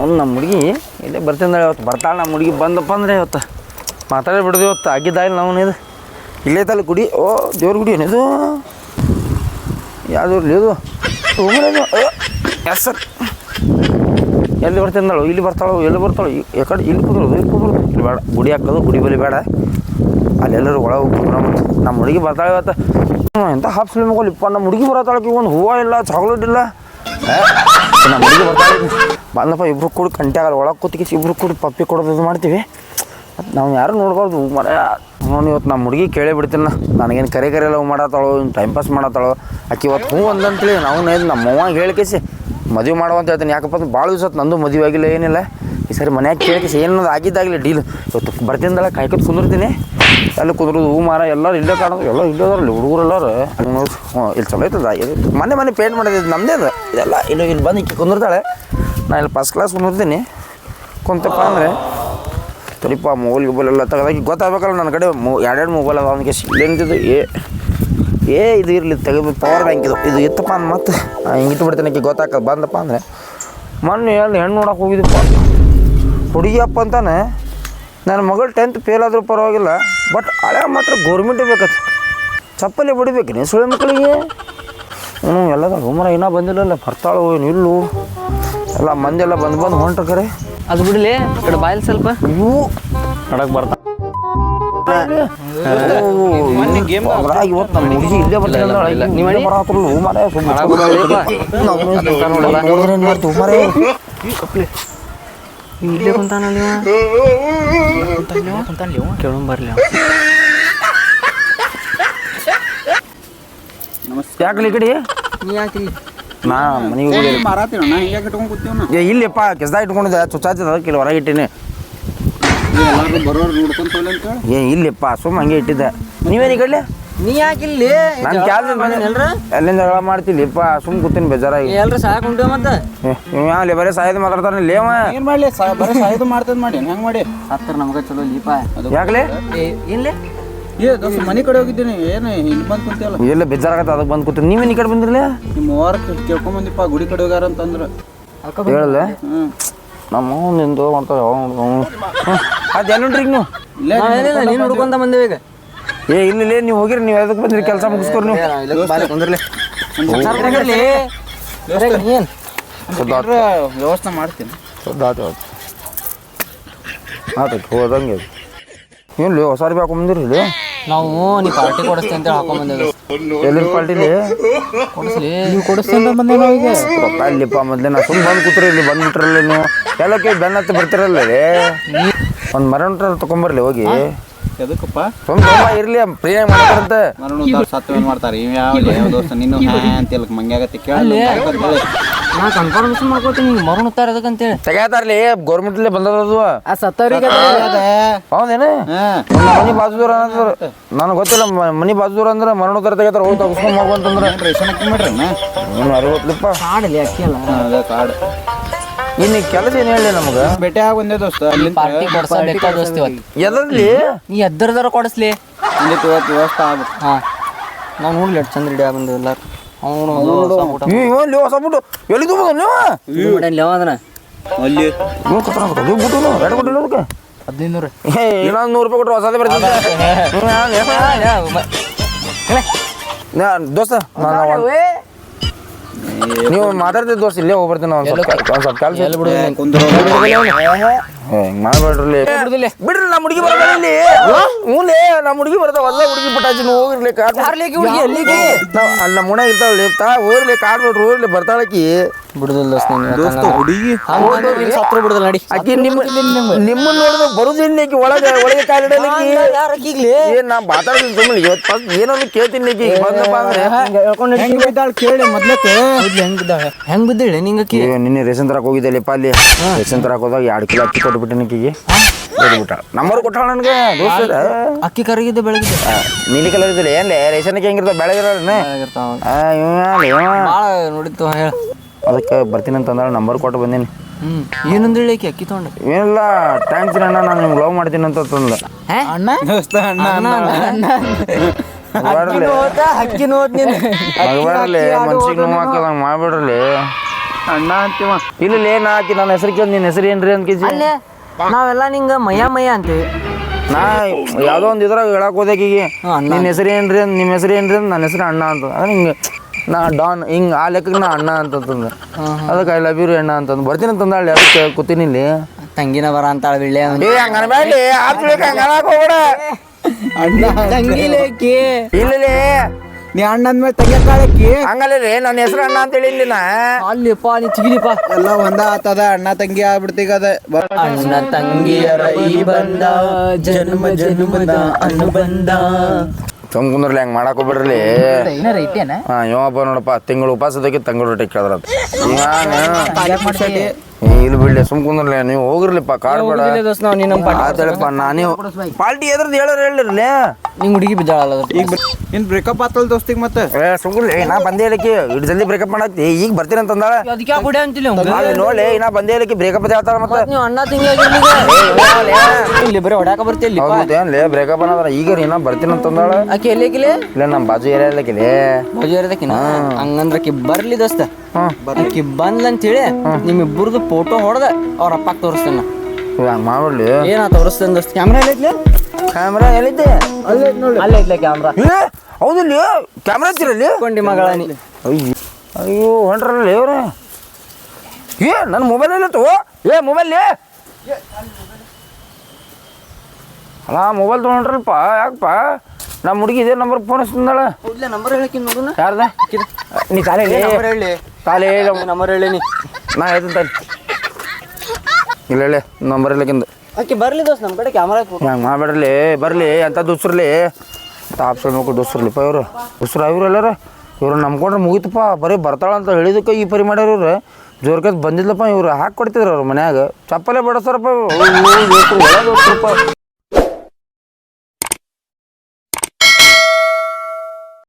ಅವ್ನು ನಮ್ಮ ಹುಡುಗಿ ಇಲ್ಲೇ ಬರ್ತಿಂದಾಳೆ ಇವತ್ತು. ಬರ್ತಾಳೆ ನಮ್ಮ ಹುಡುಗಿ ಬಂದಪ್ಪ ಅಂದ್ರೆ ಇವತ್ತು. ಮಾತಾಡೇ ಬಿಡ್ದು ಇವತ್ತು. ಆಗಿದ್ದಾಯಿಲ್ಲ ನಾವು ಇದು. ಇಲ್ಲೇ ತಲೆ ಗುಡಿ ಓ, ದೇವ್ರ ಗುಡಿ ಏನಿದು ಯಾವ್ದು ಇದು? Yes sir. ಎಲ್ಲಿ ಬರ್ತಿದ್ದಾಳು ಇಲ್ಲಿ ಬರ್ತಾಳು? ಎಲ್ಲಿ ಬರ್ತಾಳು? ಈ- ಈ ಕಡೆ ಇಲ್ಲಿ ಕುಂದ್ರು ಇಲ್ಲಿ ಕುಂದ್ರು ಇಲ್ಲಿ ಬೇಡ. ಗುಡಿ ಹಾಕೋದು, ಗುಡಿ ಬಲಿ ಬೇಡ. ಅಲ್ಲೆಲ್ಲರೂ ಒಳಗೆ ಮತ್ತು ನಮ್ಮ ಹುಡುಗಿ. ಬರ್ತಾಳೆ ಇವತ್ತು. ಎಂಥ ಹಾಫ್ ಫಿಲ್ಮ್ ಇಪ್ಪ, ನಮ್ಮ ಹುಡುಗಿ ಬರತ್ತಾಳಕ್ಕೆ ಒಂದು ಹೂವು ಇಲ್ಲ ಚಾಕ್ಲೇಟ್ ಇಲ್ಲ. ನಮ್ಮ ಹುಡುಗಿ ಬರ್ತಾಳೆ. ಬಂದಪ್ಪ ಇಬ್ಬರು ಕೂಡ ಕಂಟೆ ಆಗಲ್ಲ ಒಳಗೆ ಕೂತ್ಕಿಸಿ ಇಬ್ಬರು ಕೂಡ ಪಪ್ಪಿ ಕೊಡೋದು ಮಾಡ್ತೀವಿ. ಮತ್ತು ನಾವು ಯಾರು ನೋಡ್ಬಾರ್ದು ಮರ ನೋಡಿ ಇವತ್ತು ನಮ್ಮ ಹುಡುಗಿ ಕೇಳೇ ಬಿಡ್ತೀನಿ ನನಗೇನು ಕರೆ ಕರೆ ಲವ್ ಮಾಡತ್ತಾಳು ಟೈಮ್ ಪಾಸ್ ಮಾಡತ್ತಾಳು ಆಕೆ ಇವತ್ತು ಹ್ಞೂ ಅಂದಂತೇಳಿ ನಾವು ನೈದು ನಮ್ಮ ಅವ್ವ ಹೇಳ್ಕೇಸಿ, ಮದುವೆ ಮಾಡುವಂತ ಹೇಳ್ತೀನಿ. ಯಾಕಪ್ಪ ಅಂದ್ರೆ ಭಾಳ ದಿವಸ ನಂದು ಮದುವೆ ಆಗಿಲ್ಲ, ಏನಿಲ್ಲ. ಈ ಸರಿ ಮನ್ಯಾಗ ಕೇಳ್ಕೇಸಿ ಏನದು ಆಗಿದ್ದಾಗಲಿ ಡೀಲ್ ಇವತ್ತು ಬರ್ತಿಂದಲ್ಲ ಕಾಯ್ಕೊತ ಕುಂದಿರ್ತೀನಿ. ಎಲ್ಲ ಕುದುರೋದು, ಹೂ, ಮಾರ, ಎಲ್ಲರೂ ಇಲ್ಲೇ ಕಾಣೋದು, ಎಲ್ಲ ಇಲ್ಲೇ ಅದಾರಲ್ಲ ಹುಡುಗರೆಲ್ಲರೂ ಹಂಗೆ ನೋಡಿ ಹ್ಞೂ ಇಲ್ಲಿ ಚಲೋ ಐತದ ಮನೆ ಮನೆ ಪೇಂಟ್ ಮಾಡಿದ್ದು ನಮ್ಮದೇ ಅದು. ಇದೆಲ್ಲ ಇನ್ನು ಇಲ್ಲಿ ಬಂದು ಇಕ್ಕಿ ಕುಂದಿರ್ತಾಳೆ ನಾ ಇಲ್ಲಿ ಫಸ್ಟ್ ಕ್ಲಾಸ್ ಕುಂದಿರ್ತೀನಿ ಕುಂತಪ್ಪ ಅಂದರೆ, ತಡಿಪ್ಪ ಮೊಬೈಲ್ ಗಿಬೈಲ್ ಎಲ್ಲ ತೆಗೆದಾಕಿ ಗೊತ್ತಾಗಬೇಕಲ್ಲ ನನ್ನ ಕಡೆ, ಮೊ ಎರಡೆರಡು ಮೊಬೈಲ್ ಅದ ಅವನಿಗೆ ಇಲ್ಲೇನಿದ್ದು ಏ ಏ ಇದು ಇರಲಿ, ತೆಗೆದು ಪವರ್ ಬ್ಯಾಂಕ್ ಇದು. ಇದು ಇತ್ತಪ್ಪ ಅಂದ್ ಮತ್ತೆ ಹಿಂಗೆ ಇಟ್ಬಿಡ್ತೀನಿ ಬಿಡ್ತೀನಿ ಗೊತ್ತಾಗ ಬಂದಪ್ಪ ಅಂದರೆ. ಮೊನ್ನೆ ಎಲ್ಲಿ ಹೆಣ್ಣು ನೋಡೋಕೆ ಹೋಗಿದ್ದಪ್ಪ ಹುಡುಗಿಯಪ್ಪ ಅಂತಾನೆ ನನ್ನ ಮಗಳು ಟೆಂತ್ ಫೇಲ್ ಆದರೂ ಪರವಾಗಿಲ್ಲ ಬಟ್ ಹಳೆ ಮಾತ್ರ ಗೌರ್ಮೆಂಟೇ ಬೇಕತ್ತೆ ಚಪ್ಪಲಿ ಬಿಡಬೇಕು ನೀ ಸುಳ್ಳು ಮಕ್ಕಳಿಗೆ ಹ್ಞೂ ಎಲ್ಲದ ಗುಮರ ಇನ್ನೂ ಬಂದಿಲ್ಲ ಬರ್ತಾಳು ಏನು ಇಲ್ಲು. ಎಲ್ಲ ಮಂದೆಲ್ಲ ಎಲ್ಲ ಬಂದು ಬಂದು ಹೊಂಟ್ರ ಕರೆ. ಅದು ಬಿಡ್ಲಿ ಕಡೆ ಬಾಯಿಲ್ ಸ್ವಲ್ಪ. ಇವು ನಡಕ್ ಬರ್ತಾ. ಇವತ್ತು ನಮ್ಮ ಹುಡುಗಿ ಇಲ್ಲೇ ಬರ್ತಾರೆ? ಇಲ್ಲೇ ಕುಂತಾನಲ್ಲ ಕೇಳೋಣ ಬರ್ಲಿ. ಯಾಕಲಿ ಈ ಕಡೆ? ನೀ ಯಾಕೆ? ನಾ ಮನೆಗೆ ಹೋಗಿ ಮಾರಾತೀವಿ ನಾ ಹಿಂಗೆ ಇಟ್ಕೊಂಡು ಕೂತೀವಿ ಏ ಇಲ್ಲಪ್ಪ ಕೆಸ್ದ ಇಟ್ಕೊಂಡಿದ್ದೆ ಚುಚ್ಚಾತಿದ ಅದಕ್ಕೆ ಇಲ್ಲಿ ಹೊರಗೆ ಇಟ್ಟಿನಿ. ಎಲ್ಲಾರು ಬರೋರು ನೋಡ್ಕೊಂತ ಅಂತ ಏ ಇಲ್ಲಪ್ಪ ಸುಮ್ಮ ಹಂಗೆ ಇಟ್ಟಿದ್ದೆ. ನೀವೇನು ಈ ಕಡೆ ನೀ ಯಾಕೆ ಇಲ್ಲಿ? ನಾನು ಕ್ಯಾಲ್ದ ಎಲ್ರ? ಎಲ್ಲಿಂದ ಜಗಳ ಮಾಡ್ತಿಲ್ಲಪ್ಪ ಸುಮ್ಮ ಕೂತೀನಿ ಬೇಜಾರಾಗಿ. ಎಲ್ರ ಸಾಕು ಉಂಟು ಮತ್ತೆ? ಅಲ್ಲಿ ಬರೀ ಸಾಯ್ದು ಮಾತಾಡ್ತಾನೆ ಲೇವ ಏನ್ ಮಾಡ್ಲಿ ಬರೀ ಸಾಯ್ದು ಮಾಡ್ತದ ಮಾಡಿ ಹೆಂಗ್ ಮಾಡಿ? ಹತ್ತರ ನಮಗ ಚಲೋ ಲೀಪ ಯಾಕಲೆ? ಏನ್ಲೆ ಏ ದೋಸ್ತ ಮನೆ ಕಡೆ ಹೋಗಿದ್ದೀನಿ. ಏನು ಇಲ್ಲಿ ಬಂದ್ ಕುಂತಿಯಲ್ಲ. ಎಲ್ಲ ಬೇಜಾರಾಗತ್ತೆ ಅದಕ್ಕೆ ಬಂದು ಕೂತೀನಿ. ನೀವೇನು ಈ ಕಡೆ ಬಂದಿರ್ಲಿ ನಿಮ್ಮ ವಾರಕ್ ಕೇಳ್ಕೊಂಬಂದಿಪ್ಪ ಗುಡಿ ಕಡೆ ಹೋಗ್ಯಾರ ಅಂತಂದ್ರೆ. ಹೇಳಲ್ಲ ಹ್ಞೂ ನಮ್ಮ ನಿಂದು ಅಂತ ಅದು ಎಲ್ಲುಂಟ್ರಿ ಈಗ ನೀವು. ಇಲ್ಲೇ ನೀನು ಹುಡ್ಕೊಂತ ಬಂದೇವ ಈಗ. ಏ ಇಲ್ಲ ಇಲ್ಲ ನೀವು ಹೋಗಿರಿ ನೀವು ಎದಕ್ಕೆ ಬಂದ್ರಿ? ಕೆಲಸ ಮುಗಿಸ್ಕೊರಿ ನೀವು. ಏನ್? ಏನ್ರ ವ್ಯವಸ್ಥೆ ಮಾಡ್ತೀನಿ. ಆತು ಆತು. ಹೋದಂಗೆ. ಏನು ಹೊಸ ರೀ ಹಾಕೊಂಬಂದಿರಿ ಇಲ್ಲಿ? ನಾವು ನೀ ಪಾರ್ಟಿ ಕೊಡಿಸ್ತೀನಿ ಅಂತ ಹಾಕೊಂಡ್ ಬಂದೇವೆ ಪಾರ್ಟಿಲಿ ಪಾಲ್ಟಿಲಿ ಕೊಡಿಸ್ಲಿ. ನೀವು ಕೊಡಿಸ್ತೀನಿ ಬಂದೆ ಈಗ. ರೊಕ್ಕ ಇಲ್ಲಿಪ್ಪ ಮೊದಲೇ ನಾ ಸುಮ್ಮನೆ ಬಂದು ಕೂತ್ರಿ ಇಲ್ಲಿ ಬಂದ್ಬಿಟ್ರಲ್ಲ ನೀವು. ಎಲ್ಲಕ್ಕೆ ಬೆನ್ನ ಹತ್ತಿ ಬರ್ತಿರಲ್ಲ ರೀ ಒಂದು ಮರಣ ತಗೊಂಬರ್ಲಿ ಹೋಗಿ. ಎದಕ್ಕಪ್ಪ? ಸುಮ್ಮನೆ ತುಂಬ ಇರಲಿ ಪ್ರಿಯ ಮಾಡ್ತಾರಂತೆ. ಮರಣ ಸತ್ತು ಏನ್ ಮಾಡ್ತಾರೆ? ಇವ್ ಯಾವ ಯಾವ ದೋಸ್ತ ನಿನ್ನ ಹ್ಯಾ ಅಂತ ಹೇಳಕ್ ಮಂಗ್ಯಾಗತ್ತೆ ಕೇಳಿ ನಾ ಕನ್ಫರ್ಮೇಶನ್ ಮಾಡ್ಕೊತೀನಿ ಹಿಂಗೆ ಮರುಣುತ್ತಾರ ಅದಕ್ಕಂತೇಳಿ ತೆಗ್ಯಾತಾರ್ಲಿ ಗೌರ್ಮೆಂಟ್ಲೇ ಬಂದದದು. ಆ ಸತ್ತವ್ರಿಗೆ ಹೌದೇನು? ಮನಿ ಬಾಜು ಅಂದ್ರೆ ನನಗೆ ಗೊತ್ತಿಲ್ಲ ಮ- ಮನಿ ಬಾಜು ದೂರ ಅಂದ್ರೆ ಮರಣೋತ್ತರ ತರ ತೆಗಿತಾರ ಹೋಗಿ ತಗಸ್ಕೊಂಡ್ ಹೋಗು ಅಂತಂದ್ರೆ. ರೇಷನ್ ಹಾಕಿ ಮಾಡ್ರಿ ಏನು ಅರಿವತ್ಲಿಪ್ಪ. ಕಾಡಲಿ ಅಕ್ಕಿ ಅಲ್ಲ ಅದ ಕಾರ್ಡ್ ಇನ್ನು ಕೆಲಸ ಏನು ಹೇಳಿ ನಮಗೆ? ಭೇಟಿ ಆಗ ಒಂದೇ ದೋಸ್ತ ಅಲ್ಲಿ ಪಾರ್ಟಿ ಕೊಡ್ಸಬೇಕಾ ದೋಸ್ತಿ ಇವತ್ತು. ಎದರ್ಲಿ ನೀ ಎದ್ದರದಾರ ಕೊಡಿಸ್ಲಿ. ವ್ಯವಸ್ಥೆ ಆಗ್ಬೇಕು. ಹಾ. ನಾವು ನೋಡ್ಲಿ ಎಷ್ಟು ಚಂದ ರೆಡಿ ಬಂದು ಎಲ್ಲಾರು. ಅವನು ಎಲ್ಲಿ ತುಂಬ ನೀವು ಲೇವ ಅದನ್ನ ಅಲ್ಲಿ ನೀವು ಕತ್ರ ನೀವು ಬಿಟ್ಟು ಎರಡು ಕೊಟ್ಟಿಲ್ಲ ಅದಕ್ಕೆ ಹದಿನೈದು ನೂರು ಏ ಇನ್ನೊಂದು ನೂರು ರೂಪಾಯಿ ಕೊಟ್ಟರೆ ಹೊಸದೇ ಬರ್ತದೆ ನಾ- ದೋಸ್ತ ನಾನು ನೀವು ಮಾತಾಡ್ತಿದ್ದ ದೋಸ್ತ ಇಲ್ಲೇ ಹೋಗ್ಬರ್ತೀನಿ ಒಂದು ಸ್ವಲ್ಪ ಕೆಲಸ ಎಲ್ಲಿ ಬಿಡು ಕುಂದ್ರು ಹಿಂಗ್ ಬಿಡ್ರಿ ನಮ್ಮ ಹುಡುಗಿ ಹ್ಞೂಲೇ ನಮ್ಮ ಹುಡುಗಿ ಬರ್ತಾವ ಹುಡುಗಿ ನೀವು ಹೋಗಿರ್ಲಿ ಅಲ್ಲಿ ನಮ್ಮ ಮುಣ ಇರ್ತಾವಲ್ಲಿ ತಾ ಹೋಗ್ಲಿ ಕಾಡ್ ಬಿಡ್ರಿ ಹೋಗ್ಲಿ ಬರ್ತಾಳಕಿ ಬಿಡುದಿಲ್ಲ ದೋಸ್ತ ನೀನು ದೋಸ್ತ ಹುಡುಗಿ? ಸತ್ರು ಬಿಡುದಿಲ್ಲ ನಡಿ. ಆಕಿ ನಿಮ್ಮ ಬರುದಿಲ್ಲ ಆಕಿ ಒಳಗೆ ಒಳಗೆ ಕಾಲಿಡಲಿಕ್ಕೆ ಏನ್ ನಾ ಮಾತಾಡ್ತೀನಿ ಸುಮ್ಮನೆ ಇವತ್ತು ಫಸ್ಟ್ ಏನನ್ನು ಕೇಳ್ತೀನಿ ಆಕಿ ಬಂದಪ್ಪ ಅಂದ್ರೆ. ಹೆಂಗ್ ಬಿದ್ದಾಳ್ ಕೇಳಿ ಮೊದ್ಲಕ್ಕೆ? ಹೆಂಗ್ ಬಿದ್ದಿಳಿ? ನಿನ್ನೆ ರೇಷನ್ ತರಕ್ ಹೋಗಿದ್ದೆಲ್ಲಪ್ಪ ಅಲ್ಲಿ ರೇಷನ್ ತರಕ್ ಹೋದಾಗ ಎರಡು ಕಿಲೋ ಅಕ್ಕಿ ಕೊಟ್ಬಿಟ್ಟೆ ಆಕಿಗೆ ಬಿಟ್ಟ ನಂಬರ್ ಕೊಟ್ಟಾಳ ನನಗೆ? ದೋಸ್ತ ಅಕ್ಕಿ ಕರಗಿದ್ದು ಬೆಳಗ್ಗೆ ನೀಲಿ ಕಲರ್ ಇದ್ದಿಲ್ಲ. ಏನ್ಲೆ ರೇಷನ್ಗೆ ಹೆಂಗಿರ್ತಾವ ಬೆಳಗಿರೋಣ ಭಾಳ ನೋಡಿತ್ತು ಹೇಳ. ಅದಕ್ಕೆ ಬರ್ತೀನಿ ಅಂತಂದ್ರೆ ನಂಬರ್ ಕೊಟ್ಟು ಬಂದೀನಿ. ಏನಂದ ಹೇಳಿಕೆ ಅಕ್ಕಿ ತೊಗೊಂಡು? ಏನಿಲ್ಲ ಥ್ಯಾಂಕ್ಸ್ ಅಣ್ಣ. ನಾನು ನಿಮ್ಗೆ ಲವ್ ಮಾಡ್ತೀನಿ ಅಂತ ತಂದ. ಅಣ್ಣ? ದೋಸ್ತ ಅಣ್ಣ ಅಣ್ಣ ಮಗಬಾಡ್ಲಿ ಅಕ್ಕಿ ನೋದ್ ನೀನು ಮಗಬಾಡ್ಲಿ ಮನ್ಸಿಗೆ ನೋವು ಹಾಕದಂಗೆ ಮಾಡ್ಬಿಡ್ರಲಿ ಅಣ್ಣ ಅಂತೀವ. ಇಲ್ಲಿ ನಾ ಆಕಿ ನನ್ನ ಹೆಸರು ಕೇಳಿ ನಿನ್ನ ಹೆಸರು ಏನ್ರಿ ಅಂತ ಕೇಳಿ ಅಲ್ಲೇ ನಾವೆಲ್ಲ ನಿಂಗೆ ಮಯ್ಯ ಮಯ್ಯ ಅಂತೀವಿ. ನಾ ಯಾವುದೋ ಒಂದು ಇದ್ರಾಗ ಹೇಳಕ್ ಹೋದಾಗ ನಿನ್ನ ಹೆಸರು ಏನ್ರಿ ಅಂತ ನಿಮ್ಮ ಹೆಸರು ಏನ್ರಿ ಅಂತ ನನ್ನ ಹೆಸರು ಅಣ್ಣ ಅಂತ. ಅದ ಹಿಂಗೆ ನಾ ಡಾನ್ ಹಿಂಗೆ ಆ ಲೆಕ್ಕಕ್ಕೆ ನಾ ಅಣ್ಣ ಅಂತಂದು ಅದಕ್ಕೆ ಐ ಲವ್ ಯು ಅಣ್ಣ ಅಂತಂದು ಬರ್ತೀನಿ ಅಂತಂದಾಳೆ ಅದಕ್ಕೆ ಕೂತೀನಿ ಇಲ್ಲಿ. ತಂಗಿನ ಬರ ಅಂತಾಳ ಬಿಳ್ಳೆ ಏ ಹಂಗ ಅನ್ಬೇಡಿ ಹೋಗ್ಬೇಡ. ತಂಗಿಲೇಕಿ ಇಲ್ಲಿ ನೀ ಅಣ್ಣ ಅಂದ್ಮೇಲೆ ತೆಗಿಯತ್ತಾಳಕ್ಕಿ ಹಂಗಲ್ಲೇ ನನ್ನ ಹೆಸರು ಅಣ್ಣ ಅಂತ ಹೇಳಿ ಅಲ್ಲಿಪ್ಪ ನೀ ಚಿಗಿಲಿಪ್ಪ. ಎಲ್ಲ ಒಂದ ಆತದ ಅಣ್ಣ ತಂಗಿ ಆಗ್ಬಿಡ್ತೀಗ ಅದ. ಅಣ್ಣ ತಂಗಿಯರ ಈ ಬಂದ ಜನ್ಮ ಜನ್ಮದ ಅನುಬಂಧ. ಬಂದ ಕುಂದ್ರಲಿ ಹಂಗ್ ಮಾಡಕ್ ಹೋಗ್ಬಿಡ್ರಿ ಏನಾರ ಐತೇನ ಹಾ ಇವಪ್ಪ ನೋಡಪ್ಪ ತಿಂಗಳು ಉಪವಾಸದಾಗೆ ತಂಗಳು ರೊಟ್ಟಿ ಕೇಳಿದ್ರ ಇಲ್ಲಿ ಬಿಡ್ಲಿ ಸುಮ್ ಕುಂದ್ರಲಿ ನೀವು ಹೋಗಿರ್ಲಿಪ್ಪ ನಿನ್ನ ಆತಳಪ್ಪ ನಾನೇ ಪಾಲ್ಟಿ ಎದ್ರದ್ದು ಹೇಳೋರು ಹೇಳಿರ್ಲಿ ನಿಂಗೆ ಹುಡುಗಿ ಬಿದ್ದಾಳಲ್ಲ ಈಗ ಇನ್ ಬ್ರೇಕಪ್ ಆತಲ್ ದೋಸ್ತಿಗ್ ಮತ್ತೆ? ಏ ನಾ ಬಂದೇ ಹೇಳಕ್ಕೆ ಇಡ್ ಜಲ್ದಿ ಬ್ರೇಕಪ್ ಮಾಡತ್ತಿ ಈಗ ಬರ್ತೀನಿ ಅಂತಂದಾಳ. ಅದಕ್ಕೆ ಯಾಕೆ ಹುಡಿ ಅಂತಿಲ್ಲ ಅಲ್ಲಿ ನೋಡಿ ನಾ ಬಂದೇ ಹೇಳಕ್ಕೆ ಬ್ರೇಕಪ್ ಹೇಳ್ತಾರ ಮತ್ತೆ. ನೀವು ಅಣ್ಣ ತಿಂಗಿ ಇಲ್ಲಿ ಬರೀ ಹೊಡ್ಯಾಕ ಬರ್ತಿಲ್ಲ ಹೌದು ಏನ್ಲೇ ಬ್ರೇಕಪ್ ಅನ್ನೋದ್ರ ಈಗ ರೀ ನಾ ಬರ್ತೀನಿ ಅಂತಂದಾಳ. ಆಕೆ ಎಲ್ಲಿಕಿಲೆ ಇಲ್ಲ ನಮ್ಮ ಬಾಜು ಏರಿಯಾ ಬಾಜು ಏರಿಯಾದಕ್ಕಿನ ಹಂಗಂದ್ರ ಕಿ ಬರ್ಲಿ ದೋಸ್ತ. ಬಂದ್ ಆಕಿ ಬಂದ್ಲ ಅಂತೇಳಿ ನಿಮ್ಮಿಬ್ಬರದು ಫೋಟೋ ಹೊಡೆದ ಅವ್ರ ಅಪ್ಪಾಗ ತೋರಿಸ್ತೇನೆ. ಮಾಡ್ಲಿ ಏನ ತೋರಿಸ್ತೇನೆ ದೋಸ್ತ? ಕ್ಯಾಮ್ರಾ ಕ್ಯಾಮ್ರಾ ಎಲ್ಲಿದ್ದೆ ಅಲ್ಲೇ ಇದ್ಲೆ ಕ್ಯಾಮ್ರಾ ಹೌದು ಇಲ್ಲಿ ಕ್ಯಾಮ್ರಾ ಹಚ್ಚಿರಲ್ಲಿ ಕೊಂಡಿ ಮಗಳ ನೀ ಅಯ್ಯೋ ಅಯ್ಯೋ ಹೊಂಟ್ರಲ್ಲ ಇವ್ರ. ಏ ನನ್ನ ಮೊಬೈಲ್ ಎಲ್ಲಿತ್ತು ಏ ಮೊಬೈಲ್ ಅಲ್ಲ ಮೊಬೈಲ್ ತೊಗೊಂಡ್ರಲ್ಪ ಯಾಕಪ್ಪ? ನಮ್ಮ ಹುಡುಗಿ ಇದೇ ನಂಬರ್ ಫೋನ್ ಹಚ್ತಿದ್ದಾಳ ಇಲ್ಲೇ ನಂಬರ್ ಹೇಳಕ್ಕೆ ಯಾರ್ದ? ನೀ ಕಾಲೇ ನಂಬರ್ ಹೇಳಿ. ಕಾಲೇ ನಂಬರ್ ಹೇಳಿ ನೀ. ನಾ ಹೇಳ್ತೀನಿ ಇಲ್ಲ ಹೇಳಿ ನಂಬರ್ ಇಲ್ಲಕ್ಕಿಂದು ಆಕಿ ಬರ್ಲಿ ದೋಸ್ತ ನಮ್ಮ ಕಡೆ ಕ್ಯಾಮ್ರಾ ಹಂಗೆ ಮಾಡ್ಬೇಡ್ರಲಿ ಬರಲಿ ಎಂಥ ದುಸ್ರಲಿ ಮಕ್ಕಳು ದುಸ್ರಲಿಪ್ಪ ಇವರು ದುಸ್ರ ಇವ್ರು ಎಲ್ಲಾರ ಇವ್ರು ನಂಬ್ಕೊಂಡ್ರೆ ಮುಗಿತಪ್ಪ ಬರೀ ಬರ್ತಾಳ ಅಂತ ಹೇಳಿದಕ್ಕೆ ಈ ಪರಿ ಮಾಡ್ಯಾರ ಇವ್ರು ಜೋರ್ಕತ್ ಬಂದಿದ್ಲಪ್ಪ ಇವ್ರು ಹಾಕಿ ಕೊಡ್ತಿದ್ರು ಅವ್ರ ಮನ್ಯಾಗ ಚಪ್ಪಲೆ ಬಡಸ್ತಾರಪ್ಪ